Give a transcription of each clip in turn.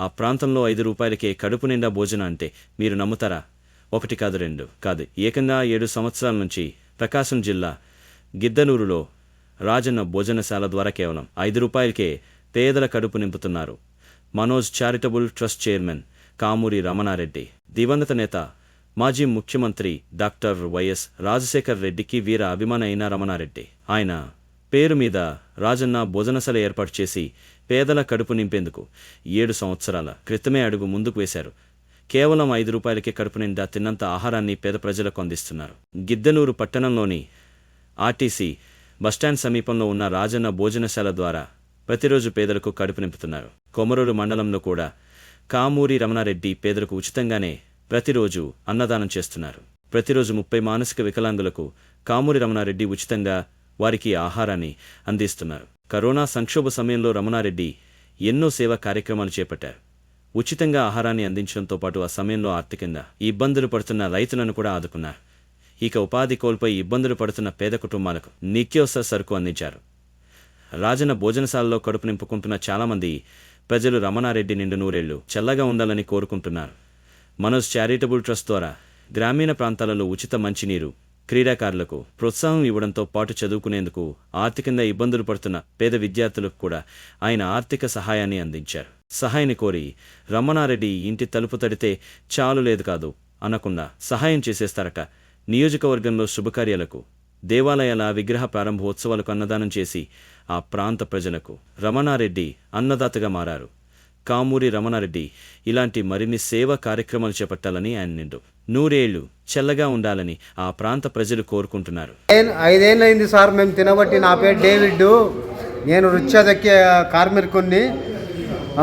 ఆ ప్రాంతంలో ఐదు రూపాయలకే కడుపు నిండా భోజనం అంటే మీరు నమ్ముతారా? ఒకటి కాదు రెండు కాదు. ఏకంగా ఏడు సంవత్సరాల నుంచి ప్రకాశం జిల్లా గిద్దలూరులో రాజన్న భోజనశాల ద్వారా కేవలం ఐదు రూపాయలకే పేదల కడుపు నింపుతున్నారు. Manoj charitable trust chairman Kamuri Ramana Reddy. దివంగత నేత మాజీ ముఖ్యమంత్రి డాక్టర్ వైఎస్ రాజశేఖర్ రెడ్డికి వీర అభిమాన అయిన రమణారెడ్డి. ఆయన పేరు మీద రాజన్న భోజనశాల ఏర్పాటు చేసి పేదల కడుపు నింపేందుకు ఏడు సంవత్సరాల క్రితమే అడుగు ముందుకు వేశారు. కేవలం ఐదు రూపాయలకే కడుపు నిండా తిన్నంత ఆహారాన్ని పేద ప్రజలకు అందిస్తున్నారు. గిద్దలూరు పట్టణంలోని ఆర్టీసీ బస్టాండ్ సమీపంలో ఉన్న రాజన్న భోజనశాల ద్వారా ప్రతిరోజు పేదలకు కడుపు నింపుతున్నారు. కొమరూరు మండలంలో కూడా కామూరి రమణారెడ్డి పేదలకు ఉచితంగానే ప్రతిరోజు అన్నదానం చేస్తున్నారు. ప్రతిరోజు ముప్పై మానసిక వికలాంగులకు కామూరి రమణారెడ్డి ఉచితంగా వారికి ఆహారాన్ని అందిస్తున్నారు. కరోనా సంక్షోభ సమయంలో రమణారెడ్డి ఎన్నో సేవా కార్యక్రమాలు చేపట్టారు. ఉచితంగా ఆహారాన్ని అందించడంతో పాటు ఆ సమయంలో ఆర్థికంగా ఇబ్బందులు పడుతున్న రైతులను కూడా ఆదుకున్నారు. ఇక ఉపాధి కోల్పోయి ఇబ్బందులు పడుతున్న పేద కుటుంబాలకు నిత్యవసర సరుకు అందించారు. రాజన భోజనశాలలో కడుపు నింపుకుంటున్న చాలామంది ప్రజలు రమణారెడ్డి నిండు నూరేళ్ళు చల్లగా ఉండాలని కోరుకుంటున్నారు. మనోజ్ చారిటబుల్ ట్రస్ట్ ద్వారా గ్రామీణ ప్రాంతాలలో ఉచిత మంచినీరు క్రీడాకారులకు ప్రోత్సాహం ఇవ్వడంతో పాటు చదువుకునేందుకు ఆర్థికంగా ఇబ్బందులు పడుతున్న పేద విద్యార్థులకు కూడా ఆయన ఆర్థిక సహాయాన్ని అందించారు. సహాయాన్ని కోరి రమణారెడ్డి ఇంటి తలుపు తడితే చాలు లేదు కాదు అనకుండా సహాయం చేసేస్తారట నియోజకవర్గంలో శుభకార్యాలకు దేవాలయాల విగ్రహ ప్రారంభోత్సవాలకు అన్నదానం చేసి ఆ ప్రాంత ప్రజలకు రమణారెడ్డి అన్నదాతగా మారారు. కామూరి రమణారెడ్డి. ఇలాంటి మరిన్ని సేవా కార్యక్రమాలు చేపట్టాలని ఆయన నిండు. నూరేళ్ళు చల్లగా ఉండాలని ఆ ప్రాంత ప్రజలు కోరుకుంటున్నారు. ఐదేళ్ళైంది సార్ మేము తినబట్టి నా పేరు డేవిడ్ నేను రుచి దక్కే కార్మికుని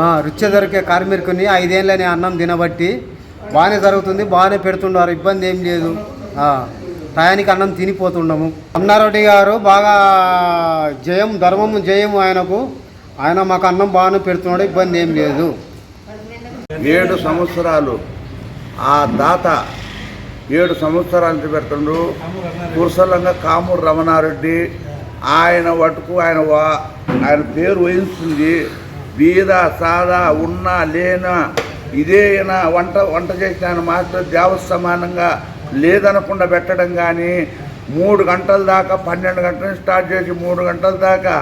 ఆ, దొరికే కార్మికుని ఐదేళ్ళని అన్నం తినబట్టి. బాగానే జరుగుతుంది బాగానే పెడుతున్నారు ఇబ్బంది ఏం లేదు. టయానికి అన్నం తినిపోతున్నాము అన్నారెడ్డి గారు బాగా జయం ధర్మము జయం ఆయనకు. ఆయన మాకు అన్నం బాగానే పెడుతున్నాడు ఇబ్బంది ఏం లేదు. ఏడు సంవత్సరాలు ఆ దాత ఏడు సంవత్సరాల నుంచి పెడుతుండు? కురసలంగా కామూరు రమణారెడ్డి ఆయన వటుకు ఆయన వా ఆయన పేరు వహిస్తుంది బీద సాదా ఉన్నా లేనా ఇదే వంట వంట చేసిన మాత్రం దేవ సమానంగా లేదనకుండా పెట్టడం కానీ మూడు గంటల దాకా పన్నెండు గంటల స్టార్ట్ చేసి మూడు గంటల దాకా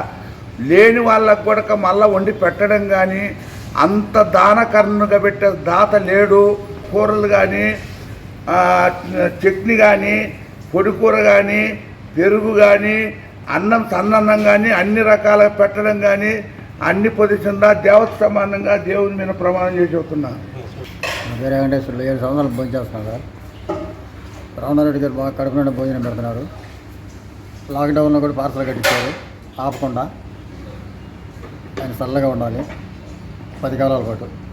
లేని వాళ్ళకు కూడా మళ్ళీ వండి పెట్టడం కానీ అంత దానకరణగా పెట్టే దాత లేడు. కూరలు కానీ చట్నీ కానీ పొడి కూర కానీ పెరుగు కానీ అన్నం సన్నన్నం కానీ అన్ని రకాల పెట్టడం కానీ అన్ని పొజిషన్లా దేవత సమానంగా దేవుని మీద ప్రమాణం చేసి చెబుతున్నా. నా వెంకటేశ్వర్లు. ఏడు సంవత్సరాలు భోజనం చేస్తున్నాను సార్. రామనారెడ్డి గారు బాగా కడుపు భోజనం పెడుతున్నారు. లాక్డౌన్లో కూడా పార్సల్ కట్టించారు. ఆపకుండా. చల్లగా ఉండాలి. పది కాలాల పాటు.